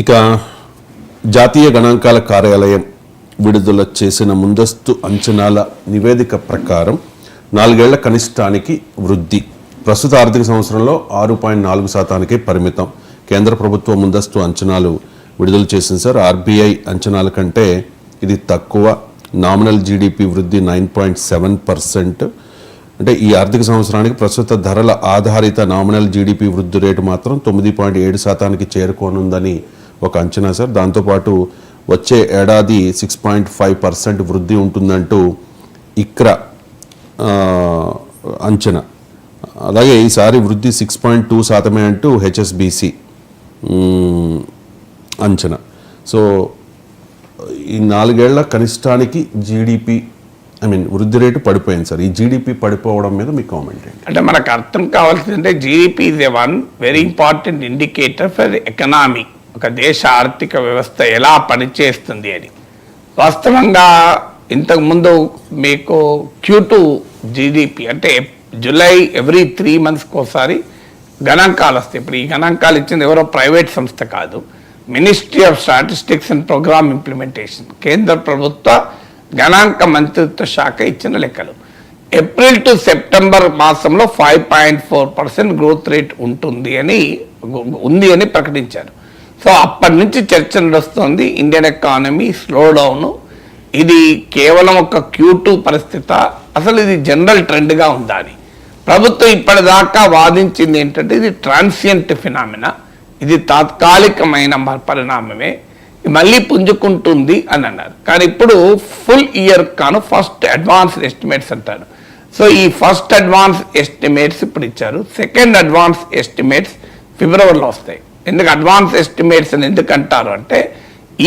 ఇక జాతీయ గణాంకాల కార్యాలయం విడుదల చేసిన ముందస్తు అంచనాల నివేదిక ప్రకారం నాలుగేళ్ళ కనిష్టానికి వృద్ధి. ప్రస్తుత ఆర్థిక సంవత్సరంలో ఆరు పాయింట్ నాలుగు శాతానికే పరిమితం. కేంద్ర ప్రభుత్వం ముందస్తు అంచనాలు విడుదల చేసింది సార్. ఆర్బీఐ అంచనాల కంటే ఇది తక్కువ. నామినల్ జీడిపి వృద్ధి నైన్ పాయింట్ సెవెన్ పర్సెంట్. అంటే ఈ ఆర్థిక సంవత్సరానికి ప్రస్తుత ధరల ఆధారిత నామినల్ జీడిపి వృద్ధి రేటు మాత్రం తొమ్మిది పాయింట్ ఏడు శాతానికి చేరుకోనుందని ఒక అంచనా సార్. దాంతోపాటు వచ్చే ఏడాది సిక్స్ పాయింట్ ఫైవ్ పర్సెంట్ వృద్ధి ఉంటుందంటూ ఇక్రా అంచనా. అలాగే ఈసారి వృద్ధి సిక్స్ పాయింట్ టూ శాతమే అంటూ హెచ్ఎస్బిసి అంచనా. సో ఈ నాలుగేళ్ళ కనిష్టానికి జీడిపి ఐ మీన్ వృద్ధి రేటు పడిపోయింది సార్. ఈ జీడిపి పడిపోవడం మీద మీ కామెంట్ ఏంటి? అంటే మనకు అర్థం కావాల్సిందంటే GDP is a one very important indicator for economy. ఒక దేశ ఆర్థిక వ్యవస్థ ఎలా పనిచేస్తుంది అని. వాస్తవంగా ఇంతకుముందు మీకు క్యూ టూ జీడిపి అంటే జూలై ఎవ్రీ త్రీ మంత్స్కి ఒకసారి గణాంకాలు వస్తాయి. ఇప్పుడు ఈ గణాంకాలు ఇచ్చింది ఎవరో ప్రైవేట్ సంస్థ కాదు. Ministry of statistics and programme implementation. కేంద్ర ప్రభుత్వ గణాంక మంత్రిత్వ శాఖ ఇచ్చిన లెక్కలు. ఏప్రిల్ టు సెప్టెంబర్ మాసంలో five point four percent growth rate ఉంటుంది అని ఉంది అని ప్రకటించారు. సో అప్పటి నుంచి చర్చ నడుస్తుంది. ఇండియన్ ఎకానమీ స్లో డౌన్ ఇది కేవలం ఒక క్యూ టూ పరిస్థిత. అసలు ఇది జనరల్ ట్రెండ్గా ఉందా అని ప్రభుత్వం ఇప్పటిదాకా వాదించింది ఏంటంటే ఇది ట్రాన్సియంట్ ఫినామినా ఇది తాత్కాలికమైన మ- పరిణామమే. మళ్ళీ పుంజుకుంటుంది అని అన్నారు. కానీ ఇప్పుడు ఫుల్ ఇయర్ కాను ఫస్ట్ అడ్వాన్స్ ఎస్టిమేట్స్ అంటారు. సో ఈ ఫస్ట్ అడ్వాన్స్ ఎస్టిమేట్స్ ఇప్పుడు ఇచ్చారు. సెకండ్ అడ్వాన్స్ ఎస్టిమేట్స్ ఫిబ్రవరిలో వస్తాయి. ఎందుకు అడ్వాన్స్ ఎస్టిమేట్స్ అని ఎందుకు అంటారు అంటే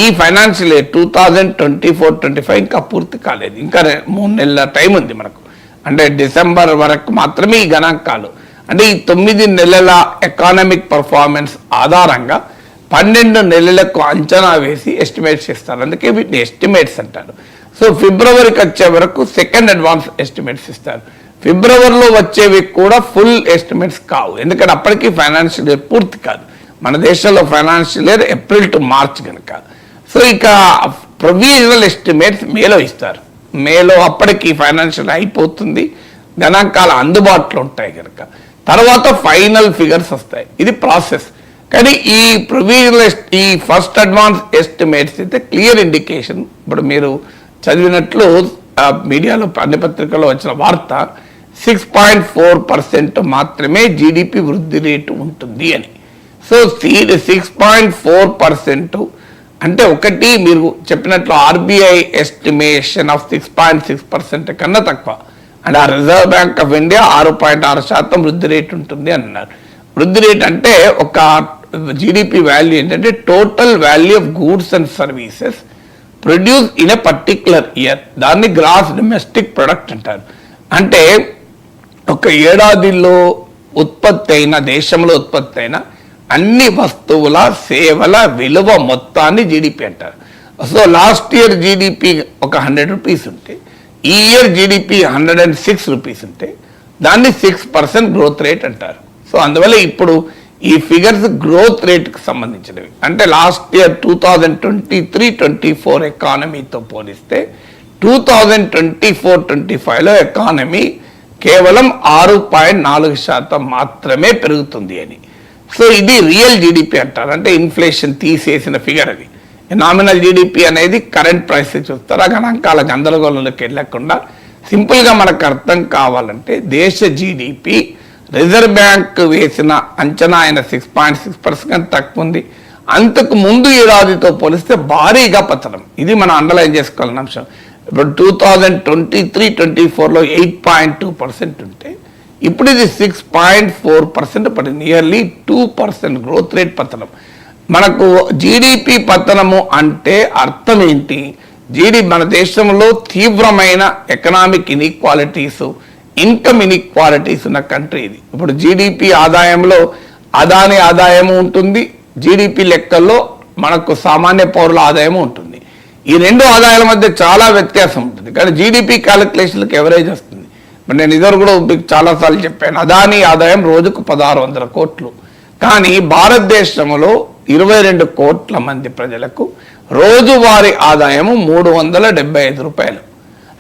ఈ financial year two thousand twenty four twenty five ఇంకా పూర్తి కాలేదు. ఇంకా మూడు నెలల టైం ఉంది మనకు. అంటే డిసెంబర్ వరకు మాత్రమే ఈ గణాంకాలు. అంటే ఈ తొమ్మిది నెలల ఎకానమిక్ పర్ఫార్మెన్స్ ఆధారంగా పన్నెండు నెలలకు అంచనా వేసి ఎస్టిమేట్స్ ఇస్తారు అందుకే వీటిని ఎస్టిమేట్స్ అంటారు. సో ఫిబ్రవరికి వచ్చే వరకు సెకండ్ అడ్వాన్స్ ఎస్టిమేట్స్ ఇస్తారు. ఫిబ్రవరిలో వచ్చేవి కూడా ఫుల్ ఎస్టిమేట్స్ కావు. ఎందుకంటే అప్పటికి ఫైనాన్షియల్ ఇయర్ పూర్తి కాదు. మన దేశంలో financial year April to March కనుక సో ఇక ప్రొవిజనల్ ఎస్టిమేట్స్ మేలో ఇస్తారు. మేలో అప్పటికి ఫైనాన్షియల్ అయిపోతుంది. గణాంకాలు అందుబాటులో ఉంటాయి కనుక తర్వాత ఫైనల్ ఫిగర్స్ వస్తాయి. ఇది ప్రాసెస్ కానీ ఈ ప్రొవిజనల్ ఈ ఫస్ట్ అడ్వాన్స్ ఎస్టిమేట్స్ అయితే క్లియర్ ఇండికేషన్ ఇప్పుడు మీరు చదివినట్లు మీడియాలో అన్ని పత్రికల్లో వచ్చిన వార్త సిక్స్ పాయింట్ ఫోర్ పర్సెంట్ మాత్రమే జీడిపి వృద్ధి రేటు ఉంటుంది అని. సో సీడ్ సిక్స్ పాయింట్ ఫోర్ పర్సెంట్. అంటే ఒకటి మీరు చెప్పినట్లు RBI estimation of six point six percent కన్నా తక్కువ. అండ్ ఆ రిజర్వ్ బ్యాంక్ ఆఫ్ ఇండియా ఆరు పాయింట్ ఆరు శాతం వృద్ధి రేట్ ఉంటుంది అన్నారు. వృద్ధి రేట్ అంటే ఒక జీడిపి వాల్యూ ఏంటంటే total value of goods and services produce in a particular year దాన్ని గ్రాస్ డొమెస్టిక్ ప్రొడక్ట్ అంటారు. అంటే ఒక ఏడాదిలో ఉత్పత్తి అయిన దేశంలో ఉత్పత్తి అయిన అన్ని వస్తువుల సేవల విలువ మొత్తాన్ని జీడిపి అంటారు. సో లాస్ట్ ఇయర్ జీడిపి ఒక హండ్రెడ్ రూపీస్ ఉంటే ఈ year GDP hundred and six rupees ఉంటే దాన్ని సిక్స్ పర్సెంట్ గ్రోత్ రేట్ అంటారు. సో అందువల్ల ఇప్పుడు ఈ ఫిగర్స్ గ్రోత్ రేట్కి సంబంధించినవి. అంటే last year two thousand twenty three twenty four ఎకానమీతో పోలిస్తే two thousand twenty four twenty ఫైవ్లో ఎకానమీ కేవలం ఆరు పాయింట్ నాలుగు శాతం మాత్రమే పెరుగుతుంది అని. సో ఇది రియల్ జీడిపి అంటారు. అంటే ఇన్ఫ్లేషన్ తీసేసిన ఫిగర్ అది. నామినల్ జీడిపి అనేది కరెంట్ ప్రైస్ చూస్తారు? ఆ గణాంకాల గందరగోళంలోకి వెళ్ళకుండా సింపుల్గా మనకు అర్థం కావాలంటే దేశ జీడిపి రిజర్వ్ బ్యాంక్ వేసిన అంచనా అయిన సిక్స్ పాయింట్ సిక్స్ పర్సెంట్ తక్కువ ఉంది. అంతకు ముందు ఏడాదితో పోలిస్తే భారీగా పతనం. ఇది మనం అండర్లైన్ చేసుకోవాలని అంశం. ఇప్పుడు two thousand twenty three twenty ఫోర్లో ఎయిట్ పాయింట్ టూ పర్సెంట్ ఉంటే ఇప్పుడు ఇది సిక్స్ పాయింట్ ఫోర్ పర్సెంట్ పడింది nearly two percent growth rate పతనం. మనకు జీడిపి పతనము అంటే అర్థం ఏంటి? జీడి మన దేశంలో తీవ్రమైన ఎకనామిక్ ఇన్ఈక్వాలిటీస్ ఇన్కమ్ ఇన్ఈక్వాలిటీస్ ఉన్న కంట్రీ ఇది. ఇప్పుడు జీడిపి ఆదాయంలో అదాని ఆదాయము ఉంటుంది జీడిపి లెక్కల్లో మనకు సామాన్య పౌరుల ఆదాయము ఉంటుంది. ఈ రెండు ఆదాయాల మధ్య చాలా వ్యత్యాసం ఉంటుంది. కానీ జీడిపి క్యాలిక్యులేషన్లకు ఎవరేజ్ వస్తుంది. నేను ఇద్దరు కూడా మీకు చాలాసార్లు చెప్పాను. అదాని ఆదాయం రోజుకు పదహారు వందల కోట్లు. కానీ భారతదేశంలో ఇరవై రెండు కోట్ల మంది ప్రజలకు రోజువారీ ఆదాయము మూడు వందల డెబ్బై ఐదు రూపాయలు.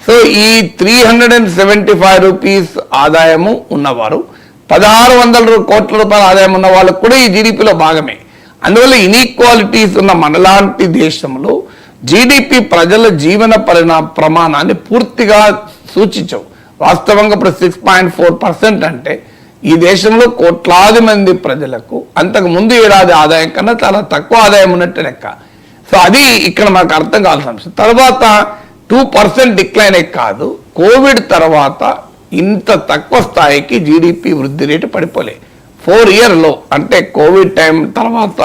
సో ఈ three hundred and seventy five rupees ఆదాయము ఉన్నవారు పదహారు వందల కోట్ల రూపాయల ఆదాయం ఉన్న వాళ్ళకు కూడా ఈ జీడిపిలో భాగమే. అందువల్ల ఇన్ఈక్వాలిటీస్ ఉన్న మనలాంటి దేశంలో జీడిపి ప్రజల జీవన పరిణా ప్రమాణాన్ని పూర్తిగా సూచించవు. వాస్తవంగా ఇప్పుడు సిక్స్ పాయింట్ ఫోర్ పర్సెంట్ అంటే ఈ దేశంలో కోట్లాది మంది ప్రజలకు అంతకు ముందు ఏడాది ఆదాయం కన్నా చాలా తక్కువ ఆదాయం ఉన్నట్టు లెక్క. సో అది ఇక్కడ మనకు అర్థం కావాల్సిన అంశం. తర్వాత టూ పర్సెంట్ డిక్లైన్ కాదు కోవిడ్ తర్వాత ఇంత తక్కువ స్థాయికి జీడిపి వృద్ధి రేటు పడిపోలే. ఫోర్ ఇయర్లో అంటే కోవిడ్ టైం తర్వాత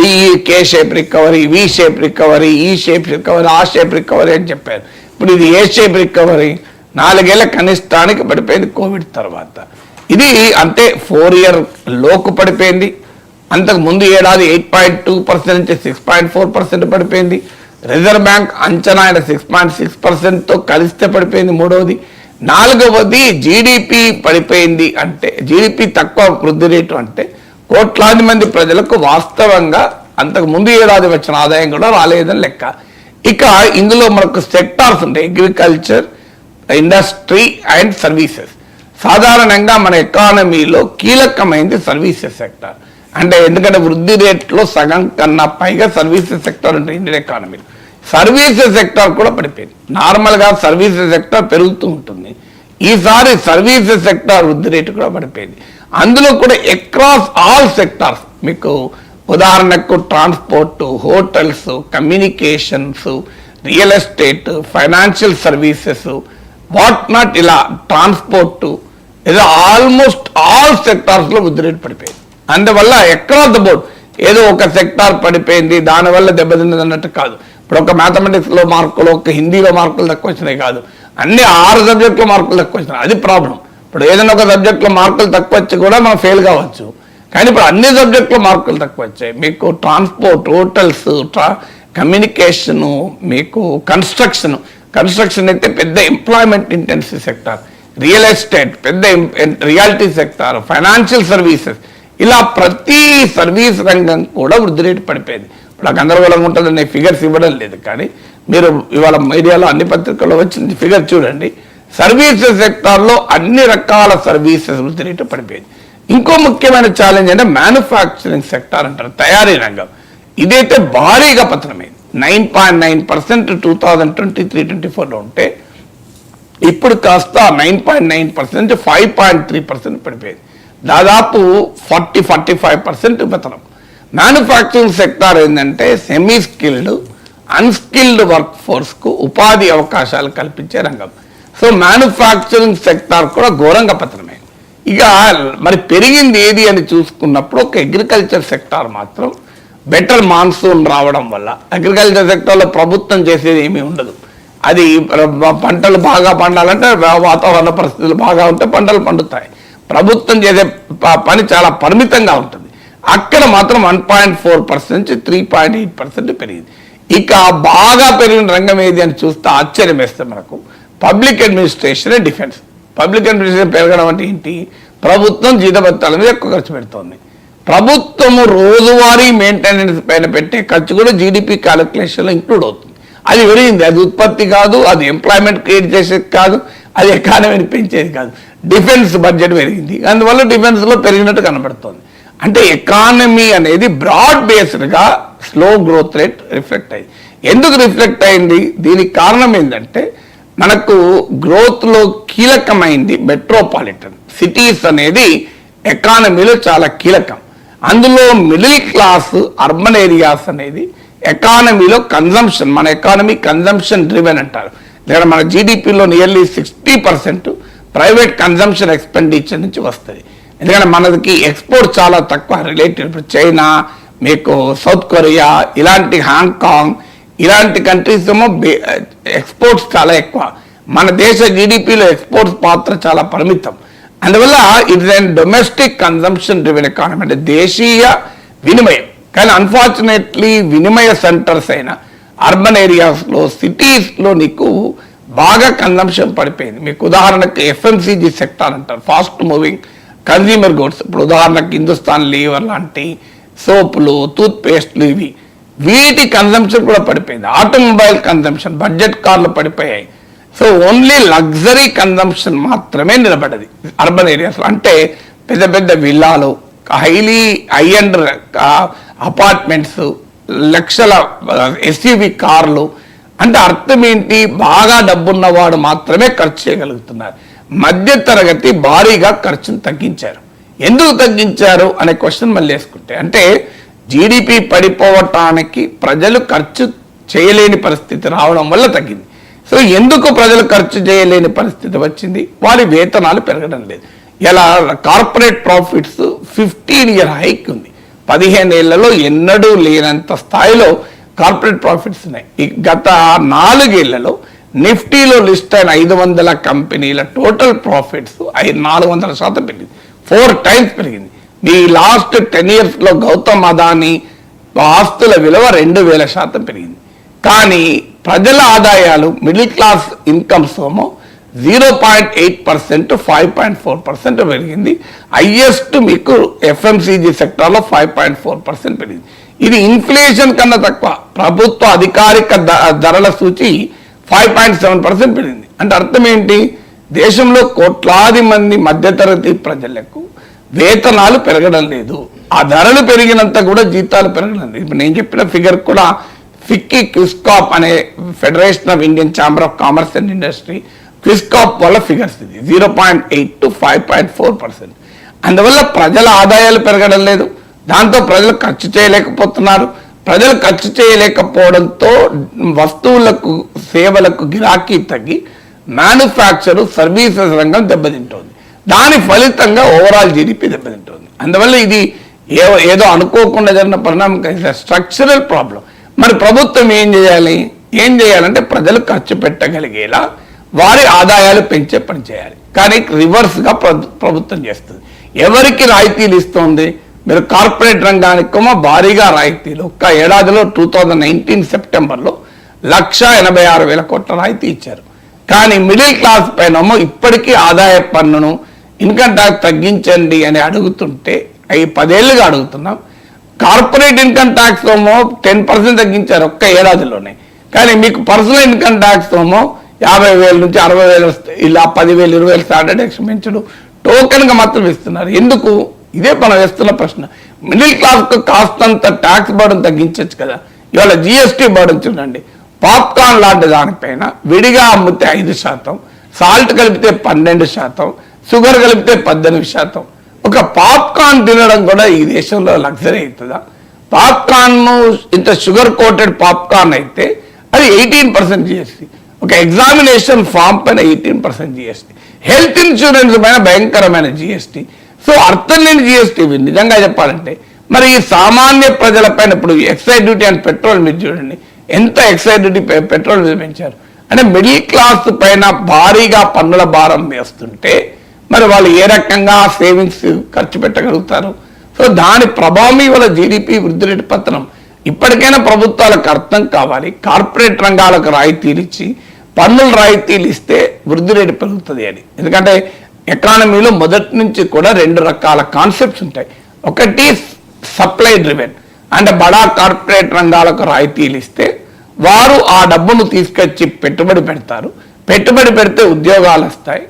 రీ K shape recovery V shape recovery ఈ షేప్ రికవరీ ఆ షేప్ రికవరీ అని చెప్పారు. ఇప్పుడు ఇది ఏ షేప్ రికవరీ నాలుగేళ్ళ కనిష్టానికి పడిపోయింది కోవిడ్ తర్వాత. ఇది అంటే ఫోర్ ఇయర్ లోకు పడిపోయింది. అంతకు ముందు ఏడాది ఎయిట్ పాయింట్ టూ పర్సెంట్ నుంచి సిక్స్ పాయింట్ ఫోర్ పర్సెంట్ పడిపోయింది. రిజర్వ్ బ్యాంక్ అంచనా అయిన సిక్స్ పాయింట్ సిక్స్ పర్సెంట్తో కలిస్తే పడిపోయింది మూడవది నాలుగవది జీడిపి పడిపోయింది అంటే జీడిపి తక్కువ వృద్ధి రేటు అంటే కోట్లాది మంది ప్రజలకు వాస్తవంగా అంతకు ముందు ఏడాది వచ్చిన ఆదాయం కూడా రాలేదని లెక్క. ఇక ఇందులో మనకు సెక్టార్స్ ఉంటాయి అగ్రికల్చర్ ఇండస్ట్రీ అండ్ సర్వీసెస్ సాధారణంగా మన ఎకానమీలో కీలకమైనది సర్వీసెస్ సెక్టర్ అంటే ఎందుకంటే వృద్ధి రేట్లో సగం కన్నా పైగా సర్వీసెస్ సెక్టర్ ఉంటుంది ఇండియన్ ఎకానమీలో సర్వీసెస్ సెక్టర్ కూడా పడిపోయింది. నార్మల్గా సర్వీసెస్ సెక్టర్ పెరుగుతూ ఉంటుంది. ఈసారి సర్వీసెస్ సెక్టర్ వృద్ధి రేటు కూడా పడిపోయింది. అందులో కూడా అక్రాస్ ఆల్ సెక్టార్స్ మీకు ఉదాహరణకు transport hotels communications real estate financial services what not ఇలా ట్రాన్స్పోర్ట్ ఏదో ఆల్మోస్ట్ ఆల్ సెక్టార్స్లో వృద్ధి రేటు పడిపోయింది. అందువల్ల ఎక్రాస్ ద బోర్డ్ ఏదో ఒక సెక్టార్ పడిపోయింది దానివల్ల దెబ్బతిన్నది అన్నట్టు కాదు. ఇప్పుడు ఒక మ్యాథమెటిక్స్లో మార్కులు ఒక హిందీలో మార్కులు తక్కువ వచ్చినాయి కాదు. అన్ని ఆరు సబ్జెక్టులో మార్కులు తక్కువ వచ్చినాయి. అది ప్రాబ్లం ఇప్పుడు ఏదైనా ఒక సబ్జెక్ట్లో మార్కులు తక్కువ వచ్చి కూడా మనం ఫెయిల్ కావచ్చు. కానీ ఇప్పుడు అన్ని సబ్జెక్టులో మార్కులు తక్కువ వచ్చాయి. మీకు ట్రాన్స్పోర్ట్ హోటల్స్ ట్రా కమ్యూనికేషను మీకు కన్స్ట్రక్షన్ కన్స్ట్రక్షన్ అయితే పెద్ద employment intensive sector real estate పెద్ద రియాలిటీ సెక్టార్ ఫైనాన్షియల్ సర్వీసెస్ ఇలా ప్రతి సర్వీస్ రంగం కూడా వృద్ధి రేటు పడిపోయింది. ఇప్పుడు గందరగోళంగా ఉంటుందనే ఫిగర్స్ ఇవ్వడం లేదు కానీ మీరు ఇవాళ మీడియాలో అన్ని పత్రికల్లో వచ్చింది ఫిగర్ చూడండి. సర్వీసెస్ సెక్టార్లో అన్ని రకాల సర్వీసెస్ వృద్ధి రేటు పడిపోయింది. ఇంకో ముఖ్యమైన ఛాలెంజ్ అంటే మ్యానుఫ్యాక్చరింగ్ సెక్టార్ అంటారు తయారీ రంగం. ఇదైతే భారీగా పతనమైంది. Nine point nine percent two thousand twenty three twenty ఫోర్లో ఉంటే ఇప్పుడు కాస్త nine point nine percent five point three percent పడిపోయింది. దాదాపు ఫార్టీ ఫార్టీ ఫైవ్ పర్సెంట్ పతనం మ్యానుఫ్యాక్చరింగ్ సెక్టార్ ఏంటంటే సెమీ స్కిల్డ్ అన్స్కిల్డ్ వర్క్ ఫోర్స్కు ఉపాధి అవకాశాలు కల్పించే రంగం. సో మ్యానుఫ్యాక్చరింగ్ సెక్టార్ కూడా ఘోరంగా పతనమే. ఇక మరి పెరిగింది ఏది అని చూసుకున్నప్పుడు ఒక అగ్రికల్చర్ సెక్టార్ మాత్రం బెటర్ మాన్సూన్ రావడం వల్ల అగ్రికల్చర్ సెక్టర్లో ప్రభుత్వం చేసేది ఏమీ ఉండదు. అది పంటలు బాగా పండాలంటే వాతావరణ పరిస్థితులు బాగా ఉంటే పంటలు పండుతాయి. ప్రభుత్వం చేసే ప- పని చాలా పరిమితంగా ఉంటుంది. అక్కడ మాత్రం one point four percent three point eight percent పెరిగింది. ఇక బాగా పెరిగిన రంగం ఏది అని చూస్తే ఆశ్చర్యం వేస్తే మనకు public administration defence. Public administration పెరగడం అంటే ఏంటి? ప్రభుత్వం జీతభత్తాల మీద ఎక్కువ ఖర్చు పెడుతోంది. ప్రభుత్వము రోజువారీ మెయింటెనెన్స్ పైన పెట్టే ఖర్చు కూడా జీడిపి క్యాలిక్యులేషన్లో ఇంక్లూడ్ అవుతుంది. అది పెరిగింది. అది ఉత్పత్తి కాదు అది ఎంప్లాయ్మెంట్ క్రియేట్ చేసేది కాదు అది ఎకానమీని పెంచేది కాదు. డిఫెన్స్ బడ్జెట్ పెరిగింది. అందువల్ల డిఫెన్స్లో పెరిగినట్టు కనబడుతోంది. అంటే ఎకానమీ అనేది బ్రాడ్ బేస్డ్గా స్లో గ్రోత్ రేట్ రిఫ్లెక్ట్ అయింది. ఎందుకు రిఫ్లెక్ట్ అయింది? దీనికి కారణం ఏంటంటే మనకు గ్రోత్లో కీలకమైంది మెట్రోపాలిటన్ సిటీస్ అనేది ఎకానమీలో చాలా కీలకం. అందులో మిడిల్ క్లాస్ అర్బన్ ఏరియాస్ అనేది ఎకానమీలో కన్జంప్షన్ మన ఎకానమీ కన్జంప్షన్ డ్రివెన్ అంటారు. లేదా మన జీడిపిలో nearly sixty percent private consumption expenditure నుంచి వస్తుంది. ఎందుకంటే మనకి ఎక్స్పోర్ట్ చాలా తక్కువ రిలేటెడ్ ఇప్పుడు చైనా మీకు సౌత్ కొరియా ఇలాంటి హాంకాంగ్ ఇలాంటి కంట్రీస్ ఏమో ఎక్స్పోర్ట్స్ చాలా ఎక్కువ. మన దేశ జీడిపిలో ఎక్స్పోర్ట్స్ పాత్ర చాలా పరిమితం. అందువల్ల it is and domestic consumption driven economy అంటే దేశీయ వినిమయం. కానీ అన్ఫార్చునేట్లీ వినిమయ సెంటర్స్ అయిన అర్బన్ ఏరియాస్లో సిటీస్లో నీకు బాగా కన్జంప్షన్ పడిపోయింది. మీకు ఉదాహరణకు ఎఫ్ఎంసీజీ సెక్టార్ అంటారు. ఫాస్ట్ మూవింగ్ కన్జ్యూమర్ గూడ్స్ ఇప్పుడు ఉదాహరణకు హిందుస్థాన్ లీవర్ లాంటి సోపులు టూత్ పేస్ట్లు ఇవి. వీటి కన్జంప్షన్ కూడా పడిపోయింది. ఆటోమొబైల్ కన్జంప్షన్ బడ్జెట్ కార్లు పడిపోయాయి. సో ఓన్లీ లగ్జరీ కన్జంప్షన్ మాత్రమే నిలబడది. అర్బన్ ఏరియాస్లో అంటే పెద్ద పెద్ద విల్లాలు హైలీ హై అండ్ అపార్ట్మెంట్స్ లక్షల ఎస్యూవి కార్లు అంటే అర్థం ఏంటి? బాగా డబ్బున్నవాడు మాత్రమే ఖర్చు చేయగలుగుతున్నారు. మధ్య తరగతి భారీగా ఖర్చును తగ్గించారు. ఎందుకు తగ్గించారు? అనే క్వశ్చన్ మళ్ళీ వేసుకుంటే అంటే జీడిపి పడిపోవటానికి ప్రజలు ఖర్చు చేయలేని పరిస్థితి రావడం వల్ల తగ్గింది. సో ఎందుకు ప్రజలు ఖర్చు చేయలేని పరిస్థితి వచ్చింది? వారి వేతనాలు పెరగడం లేదు. ఇలా corporate profits fifteen year hike ఉంది. పదిహేను ఏళ్ళలో ఎన్నడూ లేనంత స్థాయిలో కార్పొరేట్ ప్రాఫిట్స్ ఉన్నాయి. గత నాలుగేళ్ళలో నిఫ్టీలో లిస్ట్ అయిన ఐదు వందల కంపెనీల టోటల్ ప్రాఫిట్స్ ఐదు నాలుగు వందల శాతం పెరిగింది. ఫోర్ టైమ్స్ పెరిగింది. మీ లాస్ట్ టెన్ ఇయర్స్లో గౌతమ్ అదాని ఆస్తుల విలువ రెండు వేల శాతం పెరిగింది. కానీ ప్రజల ఆదాయాలు మిడిల్ క్లాస్ ఇన్కమ్స్ ఏమో zero point eight percent five point four percent పెరిగింది. హయ్యెస్ట్ మీకు ఎఫ్ఎంసీజీ సెక్టార్లో ఫైవ్ పాయింట్ ఫోర్ పర్సెంట్ పెరిగింది. ఇది ఇన్ఫ్లేషన్ కన్నా తక్కువ. ప్రభుత్వ అధికారిక ద- ధరల సూచి ఫైవ్ పాయింట్ సెవెన్ పర్సెంట్ పెరిగింది. అంటే అర్థం ఏంటి? దేశంలో కోట్లాది మంది మధ్యతరగతి ప్రజలకు వేతనాలు పెరగడం లేదు. ఆ ధరలు పెరిగినంత కూడా జీతాలు పెరగడం లేదు. ఇప్పుడు నేను చెప్పిన ఫిగర్ కూడా ఫిక్కీ క్విస్కాప్ అనే federation of Indian chamber of commerce and industry క్విస్కాప్ వల్ల ఫిగర్స్ ఇది. Zero point eight to five point four percent అందువల్ల ప్రజల ఆదాయాలు పెరగడం లేదు. దాంతో ప్రజలు ఖర్చు చేయలేకపోతున్నారు. ప్రజలు ఖర్చు చేయలేకపోవడంతో వస్తువులకు సేవలకు గిరాకీ తగ్గి మ్యానుఫ్యాక్చర్ సర్వీసెస్ రంగం దెబ్బతింటోంది. దాని ఫలితంగా ఓవరాల్ జీడిపి దెబ్బతింటోంది. అందువల్ల ఇది ఏదో అనుకోకుండా జరిగిన పరిణామం స్ట్రక్చరల్ ప్రాబ్లం మరి ప్రభుత్వం ఏం చేయాలి? ఏం చేయాలంటే ప్రజలు ఖర్చు పెట్టగలిగేలా వారి ఆదాయాలు పెంచే పని చేయాలి. కానీ రివర్స్గా ప్రభుత్వం చేస్తుంది. ఎవరికి రాయితీలు ఇస్తుంది? మీరు కార్పొరేట్ రంగానికేమో భారీగా రాయితీలు. ఒక్క ఏడాదిలో టూ థౌజండ్ నైన్టీన్ సెప్టెంబర్లో లక్ష ఎనభై ఆరు వేల కోట్ల రాయితీ ఇచ్చారు. కానీ మిడిల్ క్లాస్ పైన ఇప్పటికీ ఆదాయ పన్నును ఇన్కమ్ ట్యాక్స్ తగ్గించండి అని అడుగుతుంటే అవి పదేళ్ళుగా అడుగుతున్నాం. కార్పొరేట్ ఇన్కమ్ ట్యాక్స్ ఏమో టెన్ పర్సెంట్ తగ్గించారు ఒక్క ఏడాదిలోనే. కానీ మీకు పర్సనల్ ఇన్కమ్ ట్యాక్స్ ఏమో యాభై వేల నుంచి అరవై వేలు ఇలా పదివేలు ఇరవై వేలు స్టాండర్డ్ ఎక్స్ పెంచడం టోకెన్గా మాత్రం ఇస్తున్నారు. ఎందుకు? ఇదే మనం వేస్తున్న ప్రశ్న. మిడిల్ క్లాస్కు కాస్తంత ట్యాక్స్ బర్డన్ తగ్గించవచ్చు కదా. ఇవాళ జిఎస్టీ బర్డన్ చూడండి. పాప్కార్న్ లాంటి దానిపైన విడిగా అమ్మితే ఐదు శాతం సాల్ట్ కలిపితే పన్నెండు శాతం షుగర్ కలిపితే పద్దెనిమిది శాతం ఒక పాప్కార్న్ తినడం కూడా ఈ దేశంలో లగ్జరీ అవుతుందా? పాప్కార్న్ ఇంత షుగర్ కోటెడ్ పాప్కార్న్ అయితే అది ఎయిటీన్ పర్సెంట్ జిఎస్టీ ఒక ఎగ్జామినేషన్ ఫామ్ పైన eighteen percent GST health insurance పైన భయంకరమైన జిఎస్టీ సో అర్థం లేని జిఎస్టీ ఇవి. నిజంగా చెప్పాలంటే మరి ఈ సామాన్య ప్రజల పైన ఇప్పుడు ఎక్సైజ్ డ్యూటీ అండ్ పెట్రోల్ మీరు చూడండి. ఎంత ఎక్సైజ్ డ్యూటీ పెట్రోల్ మీద పెంచారు? అంటే మిడిల్ క్లాస్ పైన భారీగా పన్నుల భారం వేస్తుంటే మరి వాళ్ళు ఏ రకంగా సేవింగ్స్ ఖర్చు పెట్టగలుగుతారు? సో దాని ప్రభావం ఇవాళ జీడిపి వృద్ధి రేటు పతనం. ఇప్పటికైనా ప్రభుత్వాలకు అర్థం కావాలి. కార్పొరేట్ రంగాలకు రాయితీలు ఇచ్చి పన్నుల రాయితీలు ఇస్తే వృద్ధి రేటు పెరుగుతుంది అని. ఎందుకంటే ఎకానమీలో మొదటి నుంచి కూడా రెండు రకాల కాన్సెప్ట్స్ ఉంటాయి. ఒకటి సప్లై డ్రివెన్. అంటే బడా కార్పొరేట్ రంగాలకు రాయితీలు ఇస్తే వారు ఆ డబ్బును తీసుకొచ్చి పెట్టుబడి పెడతారు. పెట్టుబడి పెడితే ఉద్యోగాలు వస్తాయి.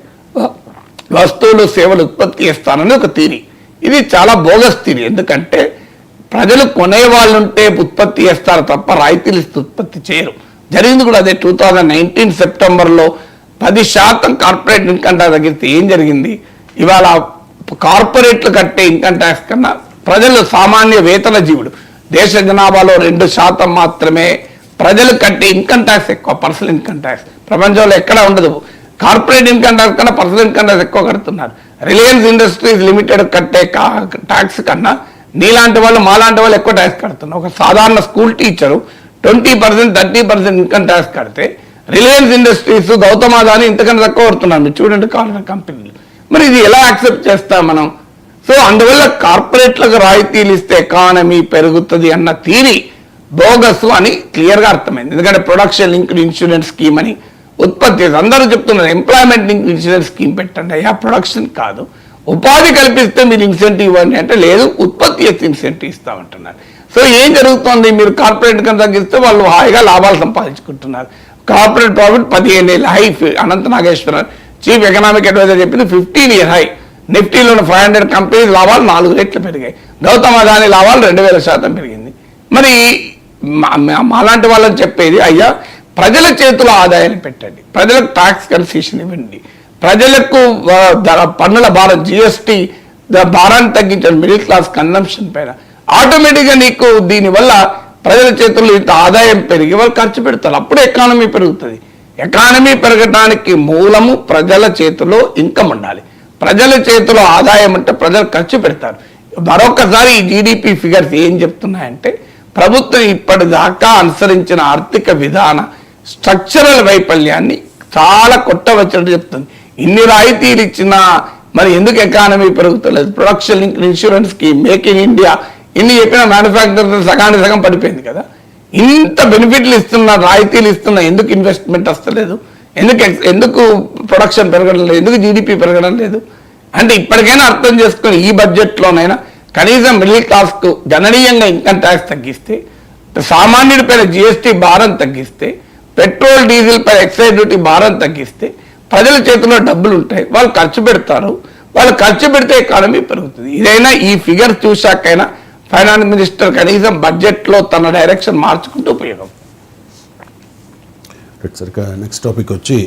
వస్తువులు సేవలు ఉత్పత్తి చేస్తానని ఒక తీరి ఇది చాలా బోగస్ తీరి ఎందుకంటే ప్రజలు కొనే వాళ్ళుంటే ఉత్పత్తి చేస్తారు తప్ప రాయితీలు ఉత్పత్తి చేయరు. జరిగింది కూడా అదే టూ థౌజండ్ నైన్టీన్ సెప్టెంబర్లో పది శాతం కార్పొరేట్ ఇన్కమ్ ట్యాక్స్ తగ్గిస్తే ఏం జరిగింది? ఇవాళ కార్పొరేట్లు కట్టే ఇన్కమ్ ట్యాక్స్ కన్నా ప్రజలు సామాన్య వేతన జీవుడు. దేశ జనాభాలో రెండు శాతం మాత్రమే ప్రజలు కట్టే ఇన్కమ్ ట్యాక్స్ ఎక్కువ పర్సనల్ ఇన్కమ్ ట్యాక్స్ ప్రపంచంలో ఎక్కడ ఉండదు. కార్పొరేట్ ఇన్కమ్ ట్యాక్స్ కన్నా పర్సనల్ ఇన్కమ్ ట్యాక్స్ ఎక్కువ కడుతున్నారు. రిలయన్స్ ఇండస్ట్రీస్ లిమిటెడ్ కట్టే ట్యాక్స్ కన్నా నీలాంటి వాళ్ళు మాలాంటి వాళ్ళు ఎక్కువ ట్యాక్స్ కడుతున్నారు. ఒక సాధారణ school teacher twenty percent thirty percent income tax కడితే రిలయన్స్ ఇండస్ట్రీస్ గౌతమ్ అదాని ఇంతకన్నా తక్కువ కడుతున్నారు. మీరు చూడండి కావాలన్న కంపెనీలు మరి ఇది ఎలా యాక్సెప్ట్ చేస్తాం మనం? సో అందువల్ల కార్పొరేట్లకు రాయితీలు ఇస్తే ఎకానమీ పెరుగుతుంది అన్న థీరీ బోగస్ అని క్లియర్గా అర్థమైంది. ఎందుకంటే ప్రొడక్షన్ లింక్డ్ ఇన్సూరెన్స్ స్కీమ్ అని ఉత్పత్తి అందరూ చెప్తున్నారు ఎంప్లాయ్మెంట్ ఇన్సూరెన్స్ స్కీమ్ పెట్టండి. అయ్యా ప్రొడక్షన్ కాదు. ఉపాధి కల్పిస్తే మీరు ఇన్సెంటివ్ ఇవ్వండి అంటే లేదు ఉత్పత్తి చేస్తే ఇన్సెంటివ్ ఇస్తామంటున్నారు సో ఏం జరుగుతోంది? మీరు కార్పొరేట్ కన్నా తగ్గిస్తే వాళ్ళు హాయిగా లాభాలు సంపాదించుకుంటున్నారు. కార్పొరేట్ ప్రాఫిట్ పదిహేను ఏళ్ళ. High Anantha Nageswararao chief economic adviser చెప్పింది ఫిఫ్టీన్ ఇయర్ హై నిఫ్టీలో ఉన్న ఫైవ్ హండ్రెడ్ కంపెనీస్ లాభాలు నాలుగు రెట్లు పెరిగాయి. గౌతమ్ అదాని లాభాలు రెండు వేల శాతం పెరిగింది. మరి మా- మా- మాలాంటి వాళ్ళని చెప్పేది అయ్యా ప్రజల చేతిలో ఆదాయాన్ని పెట్టండి. ప్రజలకు ట్యాక్స్ కన్సెషన్ ఇవ్వండి. ప్రజలకు ధర- పన్నుల భారం జిఎస్టీ భారాన్ని తగ్గించండి మిడిల్ క్లాస్ కన్సంప్షన్ పైన. ఆటోమేటిక్గా నీకు దీనివల్ల ప్రజల చేతుల్లో ఇంత ఆదాయం పెరిగి వాళ్ళు ఖర్చు పెడతారు. అప్పుడు ఎకానమీ పెరుగుతుంది. ఎకానమీ పెరగడానికి మూలము ప్రజల చేతిలో ఇన్కమ్ ఉండాలి. ప్రజల చేతిలో ఆదాయం అంటే ప్రజలు ఖర్చు పెడతారు. మరొకసారి ఈ జీడిపి ఫిగర్స్ ఏం చెప్తున్నాయంటే ప్రభుత్వం ఇప్పటిదాకా అనుసరించిన ఆర్థిక విధాన స్ట్రక్చరల్ వైఫల్యాన్ని చాలా కొట్టవచ్చినట్టు చెప్తుంది. ఇన్ని రాయితీలు ఇచ్చినా మరి ఎందుకు economy పెరుగుతలేదు? Production link insurance scheme make in India ఇన్ని చెప్పిన మ్యానుఫ్యాక్చర్ సగానికి సగం పడిపోయింది కదా. ఇంత బెనిఫిట్లు ఇస్తున్నా రాయితీలు ఇస్తున్నా ఎందుకు ఇన్వెస్ట్మెంట్ వస్తలేదు? ఎందుకు ఎందుకు ప్రొడక్షన్ పెరగడం లేదు? ఎందుకు జీడిపి పెరగడం లేదు? అంటే ఇప్పటికైనా అర్థం చేసుకుని ఈ బడ్జెట్లోనైనా కనీసం మిడిల్ క్లాస్కు గణనీయంగా ఇన్కమ్ ట్యాక్స్ తగ్గిస్తే సామాన్యుడిపైన జిఎస్టీ భారం తగ్గిస్తే పెట్రోల్ డీజిల్ పై ఎక్సైజ్ డ్యూటీ భారం తగ్గిస్తే ప్రజల చేతిలో డబ్బులు ఉంటాయి వాళ్ళు ఖర్చు పెడతారు. వాళ్ళు ఖర్చు పెడితే ఎకానమీ పెరుగుతుంది. ఇదైనా ఈ ఫిగర్ చూశాకైనా ఫైనాన్స్ మినిస్టర్ కనీసం బడ్జెట్లో తన డైరెక్షన్ మార్చుకుంటూ ఉపయోగం. నెక్స్ట్ టాపిక్ వచ్చి